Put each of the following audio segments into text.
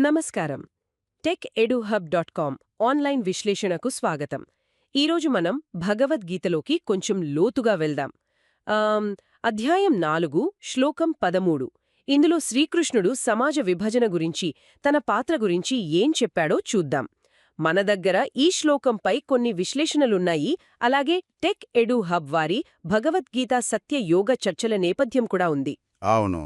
నమస్కారం. Tech Eduhub dot com online విశ్లేషణకు స్వాగతం. ఈరోజు మనం భగవద్గీతలోకి కొంచెం లోతుగా వెళ్దాం. అధ్యాయం నాలుగు శ్లోకం పదమూడు. ఇందులో శ్రీకృష్ణుడు సమాజ విభజన గురించి తన పాత్ర గురించి ఏం చెప్పాడో చూద్దాం. మన దగ్గర ఈ శ్లోకంపై కొన్ని విశ్లేషణలున్నాయి. అలాగే టెక్ ఎడు హబ్ వారి భగవద్గీత సత్య యోగ చర్చల నేపథ్యం కూడా ఉంది. అవును.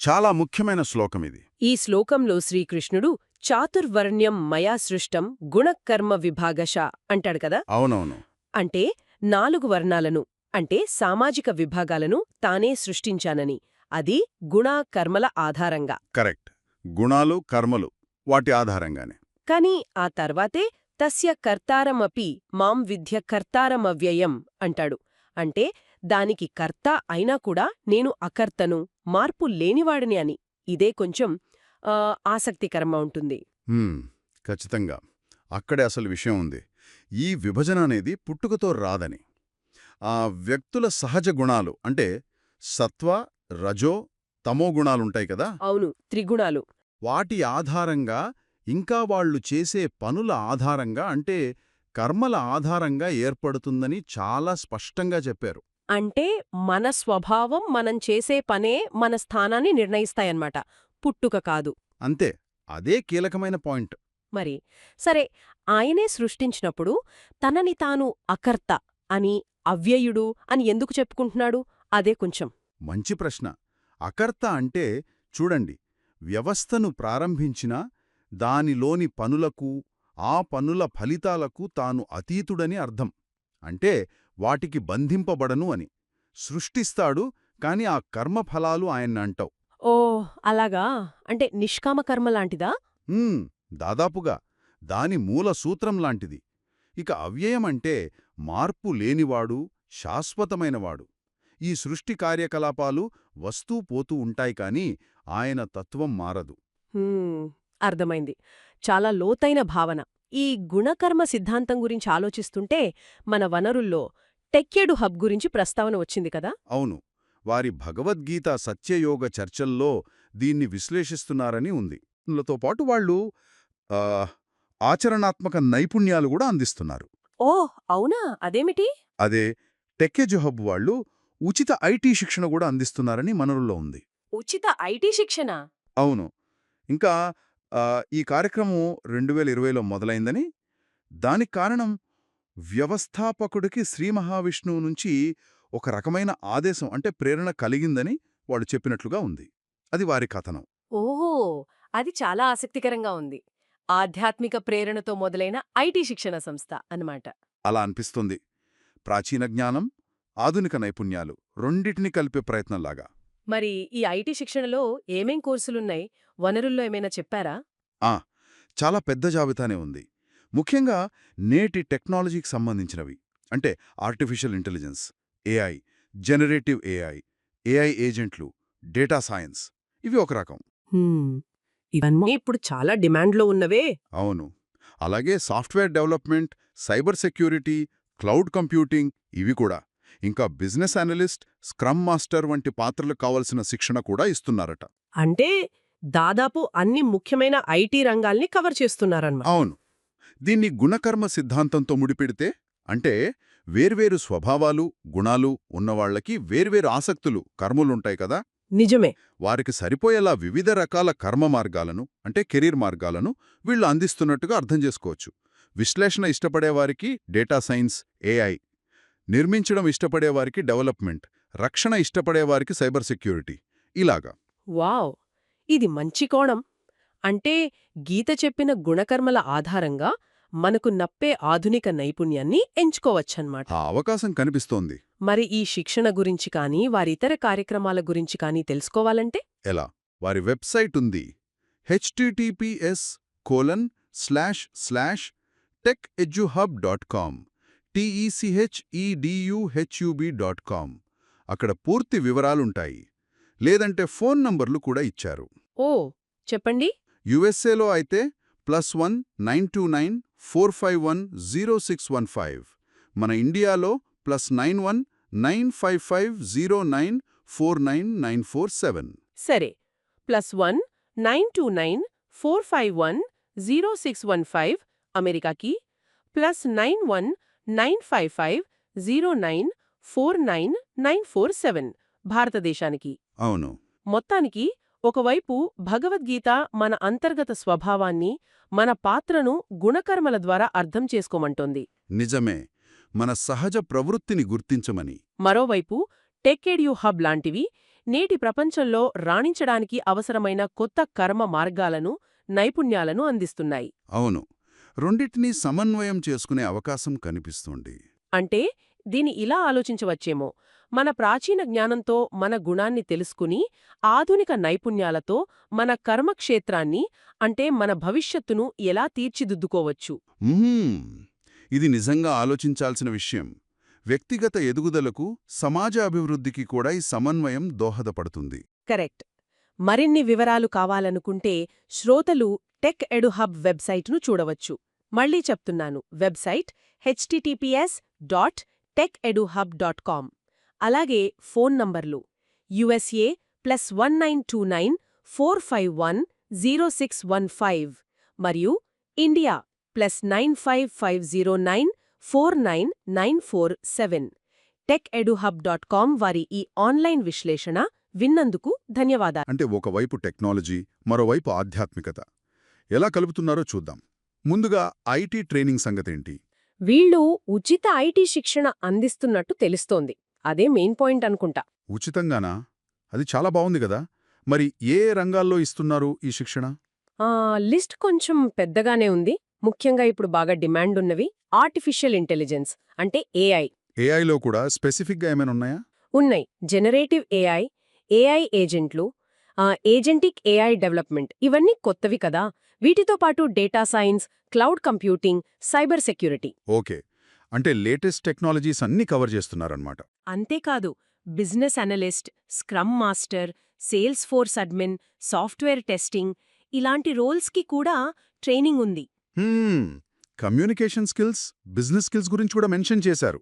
చాలా ముఖ్యమైన శ్లోకం ఇది ఈ శ్లోకంలో శ్రీకృష్ణుడు చాతుర్వర్ణ్యం మయా సృష్టం గుణకర్మ విభాగశ అంటాడు కదా? అవునవును. అంటే నాలుగు వర్ణాలను అంటే సామాజిక విభాగాలను తానే సృష్టించానని అది గుణ కర్మల ఆధారంగా. కరెక్ట్. గుణాలు కర్మలు వాటి ఆధారంగానే. కాని ఆ తర్వాతే తస్య కర్తారమపి మాం విద్య కర్తారమవ్యయం అంటాడు. అంటే దానికి కర్త అయినా కూడా నేను అకర్తను మార్పు లేనివాడిని అని. ఇదే కొంచెం ఆసక్తికరంగా ఉంటుంది. ఖచ్చితంగా. అక్కడే అసలు విషయం ఉంది. ఈ విభజన అనేది పుట్టుకతో రాదని. ఆ వ్యక్తుల సహజ గుణాలు అంటే సత్వ రజో తమో గుణాలుంటాయి కదా? అవును. త్రిగుణాలు. వాటి ఆధారంగా ఇంకా వాళ్ళు చేసే పనుల ఆధారంగా అంటే కర్మల ఆధారంగా ఏర్పడుతుందని చాలా స్పష్టంగా చెప్పారు. అంటే మన స్వభావం మనం చేసే పనే మన స్థానాన్ని నిర్ణయిస్తాయన్నమాట. పుట్టుక కాదు. అంతే అదే కీలకమైన పాయింట్. మరి సరే ఆయనే సృష్టించినప్పుడు తనని తాను అకర్త అని అవ్యయుడు అని ఎందుకు చెప్పుకుంటున్నాడు? అదే కొంచెం. మంచి ప్రశ్న. అకర్త అంటే చూడండి వ్యవస్థను ప్రారంభించినా దానిలోని పనులకు ఆ పనుల ఫలితాలకు తాను అతీతుడని అర్థం. అంటే వాటికి బంధింపబడను అని. సృష్టిస్తాడు కాని ఆ కర్మఫలాలు ఆయన్నంటవు. అలాగా? అంటే నిష్కామ కర్మ లాంటిదా? దాదాపుగా. దాని మూల సూత్రం లాంటిది. ఇక అవ్యయమంటే మార్పు లేనివాడు శాశ్వతమైనవాడు. ఈ సృష్టి కార్యకలాపాలు వస్తూ పోతూ ఉంటాయి కాని ఆయన తత్వం మారదు. అర్థమైంది. చాలా లోతైన భావన. ఈ గుణకర్మ సిద్ధాంతం గురించి ఆలోచిస్తుంటే మన వనరుల్లో టెక్కెడు హబ్ గురించి ప్రస్తావన వచ్చింది కదా? అవును. వారి భగవద్గీత సత్యయోగ చర్చల్లో దీన్ని విశ్లేషిస్తున్నారని ఉంది. దీనితో పాటు వాళ్ళు ఆచరణాత్మక నైపుణ్యాలు కూడా అందిస్తున్నారు. ఓ అవునా? అదేమిటి? అదే టెక్కెజుహబ్ వాళ్ళు ఉచిత ఐటీ శిక్షణ కూడా అందిస్తున్నారని మనరుల్లో ఉంది. ఉచిత ఐటీ శిక్షణ? అవును. ఇంకా ఈ కార్యక్రమం రెండు వేల ఇరవైలో మొదలైందని దానికి కారణం వ్యవస్థాపకుడికి శ్రీ మహావిష్ణువు నుంచి ఒక రకమైన ఆదేశం అంటే ప్రేరణ కలిగిందని వాళ్ళు చెప్పినట్లుగా ఉంది. అది వారి కథనం. ఓహో! అది చాలా ఆసక్తికరంగా ఉంది. ఆధ్యాత్మిక ప్రేరణతో మొదలైన ఐటీ శిక్షణ సంస్థ అన్నమాట. అలా అనిపిస్తుంది. ప్రాచీన జ్ఞానం ఆధునిక నైపుణ్యాలు రెండిటిని కలిపే ప్రయత్నంలాగా. మరి ఈ ఐటీ శిక్షణలో ఏమేం కోర్సులున్నాయి? వనరుల్లో ఏమైనా చెప్పారా? ఆ! చాలా పెద్ద జాబితానే ఉంది. ముఖ్యంగా నేటి టెక్నాలజీకి సంబంధించినవి. అంటే artificial intelligence. AI generative AI AI ఏజెంట్లు డేటా సైన్స్ ఇవి ఒక రకం. ఇవన్నీ ఇప్పుడు చాలా డిమాండ్లో ఉన్నవే. అవును. అలాగే software development cyber security cloud computing ఇవి కూడా. ఇంకా బిజినెస్ అనలిస్ట్ స్క్రమ్ మాస్టర్ వంటి పాత్రలు కావలసిన శిక్షణ కూడా ఇస్తున్నారట. అంటే దాదాపు అన్ని ముఖ్యమైన ఐటీ రంగాల్ని కవర్ చేస్తున్నారన్నమాట. అవును. దీన్ని గుణకర్మ సిద్ధాంతంతో ముడిపెడితే అంటే వేర్వేరు స్వభావాలు గుణాలు ఉన్నవాళ్ళకి వేర్వేరు ఆసక్తులు కర్మలుంటాయి కదా? నిజమే. వారికి సరిపోయేలా వివిధ రకాల కర్మ మార్గాలను అంటే కెరీర్ మార్గాలను వీళ్ళు అందిస్తున్నట్టుగా అర్థం చేసుకోవచ్చు. విశ్లేషణ ఇష్టపడేవారికి డేటా సైన్స్ ఏఐ. నిర్మించడం ఇష్టపడేవారికి డెవలప్మెంట్. రక్షణ ఇష్టపడేవారికి సైబర్ సెక్యూరిటీ. ఇలాగా. వావ్! ఇది మంచి కోణం. అంటే గీత చెప్పిన గుణకర్మల ఆధారంగా మనకు నప్పే ఆధునిక నైపుణ్యాన్ని ఎంచుకోవచ్చన్నమాట. ఆ అవకాశం కనిపిస్తోంది. మరి ఈ శిక్షణ గురించి కానీ వారి ఇతర కార్యక్రమాల గురించి కానీ తెలుసుకోవాలంటే? ఎలా? వారి వెబ్సైట్ ఉంది. HTTPS colon slash slash tech ఎడ్యుహబ్ dot com. టీఈసిహెచ్ఈడియుహెచ్యుబి dot com. అక్కడ పూర్తి వివరాలుంటాయి. లేదంటే ఫోన్ నంబర్లు కూడా ఇచ్చారు. ఓ! చెప్పండి. యుఎస్ఏలో అయితే plus one nine two nine four five one zero six one five మన ఇండియాలో plus nine one nine five five zero nine four nine nine four seven సరే plus one nine two nine four five one zero six one five అమెరికాకి plus nine one nine five five zero nine four nine nine four seven భారతదేశానికి. అవును. మొత్తానికి ఒకవైపు భగవద్గీత మన అంతర్గత స్వభావాన్ని మన పాత్రను గుణకర్మల ద్వారా అర్థం చేసుకోమంటోంది. నిజమే. మన సహజ ప్రవృత్తిని గుర్తించమని. మరోవైపు టెక్కెడ్యూ హబ్ లాంటివి నేటి ప్రపంచంలో రాణించడానికి అవసరమైన కొత్త కర్మ మార్గాలను నైపుణ్యాలను అందిస్తున్నాయి. అవును. రెండిటినీ సమన్వయం చేసుకునే అవకాశం కనిపిస్తోంది. అంటే దీని ఇలా ఆలోచించవచ్చేమో. మన ప్రాచీన జ్ఞానంతో మన గుణాన్ని తెలుసుకుని ఆధునిక నైపుణ్యాలతో మన కర్మక్షేత్రాన్ని అంటే మన భవిష్యత్తును ఎలా తీర్చిదిద్దుకోవచ్చు. ఇది నిజంగా ఆలోచించాల్సిన విషయం. వ్యక్తిగత ఎదుగుదలకు సమాజ అభివృద్ధికి కూడా ఈ సమన్వయం దోహదపడుతుంది. కరెక్ట్. మరిన్ని వివరాలు కావాలనుకుంటే శ్రోతలు టెక్ ఎడు హబ్ వెబ్సైట్ను చూడవచ్చు. మళ్ళీ చెప్తున్నాను. Website HTTPS dot tech Eduhub dot com అలాగే ఫోన్ నంబర్లు USA plus one nine two nine four five one zero six one five మరియు India plus nine five five zero nine four nine nine four seven. Tech Eduhub dot com వారి ఈ online విశ్లేషణ విన్నందుకు ధన్యవాదాలు. అంటే ఒకవైపు technology మరోవైపు ఆధ్యాత్మికత. ఎలా కలుపుతున్నారో చూద్దాం. ముందుగా ఐటీ ట్రైనింగ్ సంగతేంటి? వీళ్ళు ఉచిత ఐటీ శిక్షణ అందిస్తున్నట్టు తెలుస్తోంది. అదే మెయిన్ పాయింట్ అనుకుంటా. ఉచితంగానా? అది చాలా బావుంది కదా. మరి ఏ రంగాల్లో ఇస్తున్నారు ఈ శిక్షణ? ఆ, లిస్ట్ కొంచెం పెద్దగానే ఉంది. ముఖ్యంగా ఇప్పుడు బాగా డిమాండ్ ఉన్నవి ఆర్టిఫిషియల్ ఇంటెలిజెన్స్ అంటే ఏఐ ఏఐలో కూడా స్పెసిఫిక్గా ఏమైనా ఉన్నాయా? ఉన్నాయి. జనరేటివ్ ఏఐ ఏఐ ఏజెంట్లు ఏజెంటిక్ ఏఐ డెవలప్మెంట్. ఇవన్నీ కొత్తవి కదా. వీటితో పాటు data science cloud computing cyber security. Okay. అంటే లేటెస్ట్ టెక్నాలజీస్ అన్నీ కవర్ చేస్తున్నారన్నమాట. అంతేకాదు business analyst scrum master sales force admin software testing ఇలాంటి రోల్స్కి కూడా ట్రైనింగ్ ఉంది. కమ్యూనికేషన్ స్కిల్స్ బిజినెస్ స్కిల్స్ గురించి కూడా మెన్షన్ చేశారు.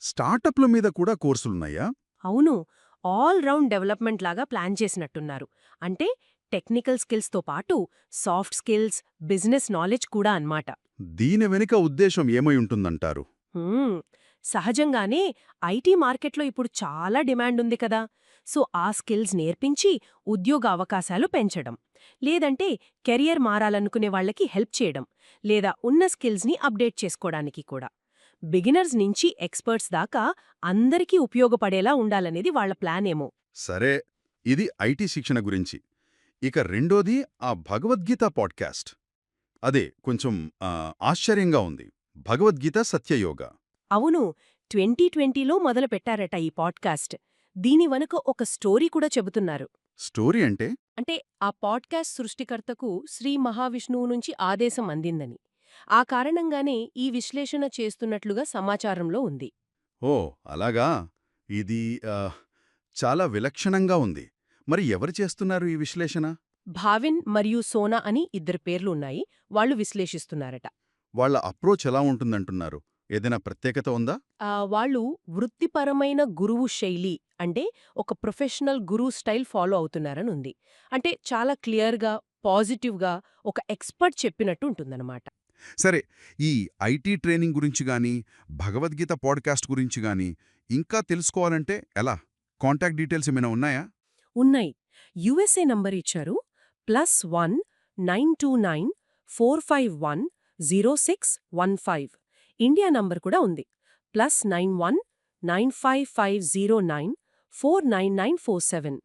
స్టార్టప్ల మీద కూడా కోర్సులున్నాయా? అవును. ఆల్ రౌండ్ డెవలప్మెంట్ లాగా ప్లాన్ చేసినట్టున్నారు. అంటే టెక్నికల్ స్కిల్స్తో పాటు సాఫ్ట్ స్కిల్స్ బిజినెస్ నాలెడ్జ్ కూడా అన్నమాట. దీని వెనుక ఉద్దేశం ఏమై ఉంటుందంటారు? హ్మ్, సహజంగానే ఐటీ మార్కెట్లో ఇప్పుడు చాలా డిమాండ్ ఉంది కదా. సో ఆ స్కిల్స్ నేర్పించి ఉద్యోగ అవకాశాలు పెంచడం. లేదంటే కెరియర్ మారాలనుకునే వాళ్ళకి హెల్ప్ చేయడం. లేదా ఉన్న స్కిల్స్ని అప్డేట్ చేసుకోవడానికి కూడా. బిగినర్స్ నుంచి ఎక్స్పర్ట్స్ దాకా అందరికీ ఉపయోగపడేలా ఉండాలనేది వాళ్ళ ప్లాన్ ఏమో సరే ఇది ఐటీ శిక్షణ గురించి. ఇక రెండోది ఆ భగవద్గీత పాడ్కాస్ట్. అదే కొంచెం ఆశ్చర్యంగా ఉంది. భగవద్గీత సత్యయోగ. అవును ట్వంటీ ట్వంటీలో మొదలుపెట్టారట ఈ పాడ్కాస్ట్. దీని వెనుక ఒక స్టోరీ కూడా చెబుతున్నారు. స్టోరీ అంటే? అంటే ఆ పాడ్కాస్ట్ సృష్టికర్తకు శ్రీ మహావిష్ణువు నుంచి ఆదేశం అందిందని. ఆ కారణంగానే ఈ విశ్లేషణ చేస్తున్నట్లుగా సమాచారంలో ఉంది. ఓ అలాగా? ఇది చాలా విలక్షణంగా ఉంది. మరి ఎవరు చేస్తున్నారు ఈ విశ్లేషణ? భావిన్ మరియు సోనా అని ఇద్దరు పేర్లు ఉన్నాయి. వాళ్ళు విశ్లేషిస్తున్నారట. వాళ్ళ అప్రోచ్ ఎలా ఉంటుందంటున్నారు? ఏదైనా ప్రత్యేకత ఉందా? వాళ్ళు వృత్తిపరమైన గురువు శైలి అంటే ఒక ప్రొఫెషనల్ గురువు స్టైల్ ఫాలో అవుతున్నారని ఉంది. అంటే చాలా క్లియర్గా పాజిటివ్గా ఒక ఎక్స్పర్ట్ చెప్పినట్టు ఉంటుందన్నమాట. సరే ఈ ఐటీ ట్రైనింగ్ గురించి గాని భగవద్గీత పాడ్కాస్ట్ గురించి గాని ఇంకా తెలుసుకోవాలంటే ఎలా? కాంటాక్ట్ డీటెయిల్స్ ఏమైనా ఉన్నాయా? ఉన్నాయి. యుఎస్ఏ నంబర్ ఇచ్చారు. Plus one nine two nine four five one zero six one five. India number కూడా ఉంది. Plus nine one nine five five zero nine four nine nine four seven.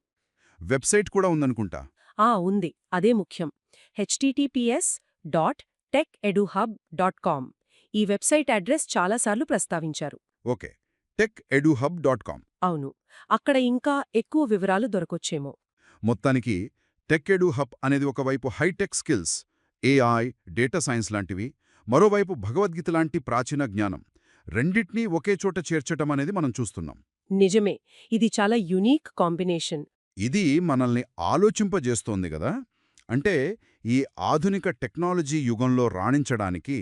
Website కూడా ఉందనుకుంటా? ఆ ఉంది. అదే ముఖ్యం. HTTPS dot tech Eduhub dot com ఈ website address చాలాసార్లు ప్రస్తావించారు. Okay. Tech Eduhub dot com అవును. అక్కడ ఇంకా ఎక్కువ వివరాలు దొరకొచ్చేమో. మొత్తానికి టెక్ ఎడు హబ్ అనేది ఒకవైపు hi-tech skills AI data science లాంటివి మరోవైపు భగవద్గీత లాంటి ప్రాచీన జ్ఞానం. రెండిట్నీ ఒకే చోట చేర్చటం అనేది మనం చూస్తున్నాం. నిజమే. ఇది చాలా యునీక్ కాంబినేషన్. ఇది మనల్ని ఆలోచింపజేస్తోంది గదా? అంటే ఈ ఆధునిక టెక్నాలజీ యుగంలో రాణించడానికి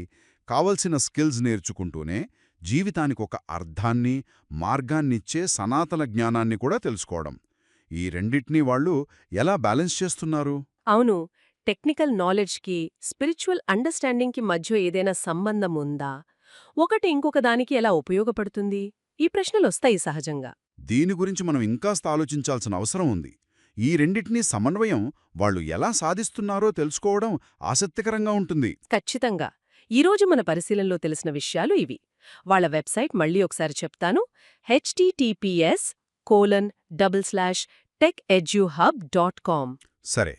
కావలసిన స్కిల్స్ నేర్చుకుంటూనే జీవితానికి ఒక అర్థాన్ని మార్గాన్నిచ్చే సనాతన జ్ఞానాన్ని కూడా తెలుసుకోవడం. ఈ రెండిట్నీ వాళ్ళు ఎలా బ్యాలెన్స్ చేస్తున్నారు? అవును. టెక్నికల్ నాలెడ్జ్కి స్పిరిచువల్ అండర్స్టాండింగ్కి మధ్య ఏదైనా సంబంధం ఉందా? ఒకటి ఇంకొక దానికి ఎలా ఉపయోగపడుతుంది? ఈ ప్రశ్నలొస్తాయి సహజంగా. దీని గురించి మనం ఇంకాస్త ఆలోచించాల్సిన అవసరం ఉంది. ఈ రెండిటినీ సమన్వయం వాళ్ళు ఎలా సాధిస్తున్నారో తెలుసుకోవడం ఆసక్తికరంగా ఉంటుంది. ఖచ్చితంగా. ఈరోజు మన పరిశీలనలో తెలిసిన విషయాలు ఇవి. వాళ్ళ వెబ్సైట్ మళ్ళీ ఒకసారి చెప్తాను. HTTPS colon double slash tech Eduhub dot com. సరే.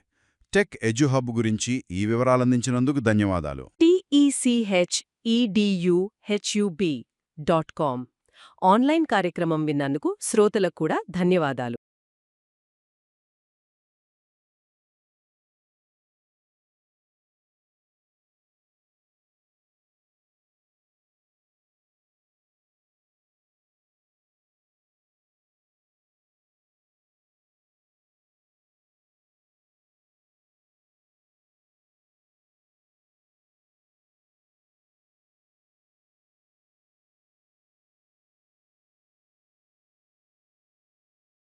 టెక్ ఎడ్యుహబ్ గురించి ఈ వివరాలందించినందుకు ధన్యవాదాలు. టిఈసిహెచ్ఈడియుహెచ్యుబి డాట్ కామ్. ఆన్లైన్ కార్యక్రమం విన్నందుకు శ్రోతలకు కూడా ధన్యవాదాలు.